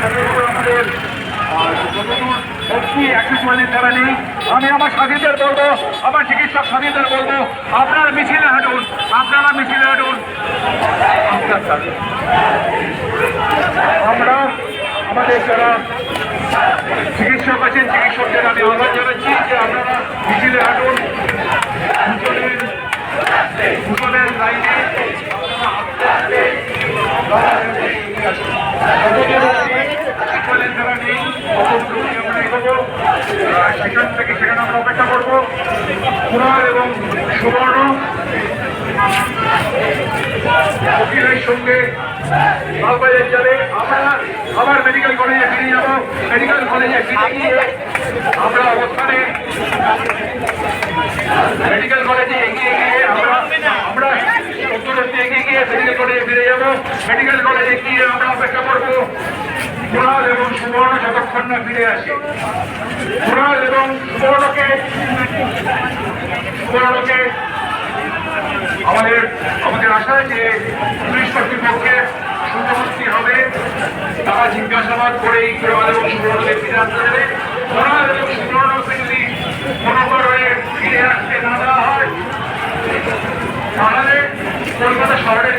আমাদের যতদূর অব্দি অ্যাক্সেসওয়ালির নেই আমি আমার সাথীদের বলব আমার চিকিৎসক সাথীদের বলব আপনারা মিছিলে হাঁটুন আপনারা মিছিলে হাঁটুন। আমরা আমাদের যারা চিকিৎসক আছেন চিকিৎসকদের আমি আহ্বান জানাচ্ছি যে আপনারা মিছিলে হাঁটুন দুজনের লাইনে সেখান থেকে সেখানে আমরা অপেক্ষা করব। কুমার এবং সুবর্ণ। উকিলের সঙ্গে লালবাজার যাবে আমরা আবার মেডিকেল কলেজে ফিরে যাব। মেডিকেল কলেজে ফিরে গিয়ে আমরা অবস্থানে মেডিকেল কলেজে এগিয়ে গিয়ে আমরা আমরা উত্তরবর্তী এগিয়ে গিয়ে মেডিকেল কলেজে ফিরে যাব। মেডিকেল কলেজে গিয়ে আমরা কুণাল এবং সুবর্ণ যতক্ষণ না ফিরে আসে কুণাল এবং সুবর্ণকে সুবর্ণকে আমাদের আমাদের আশা যে পুলিশ কর্তৃপক্ষের সুন্দরমূর্তি হবে। তারা জিজ্ঞাসাবাদ করে এই কুণাল এবং সুবর্ণকে ফিরে আসতে দেবে কুণাল এবং সুবর্ণকে যদি কোনো কারণে ফিরে আসতে না দেওয়া হয়, তাহলে কলকাতা শহরের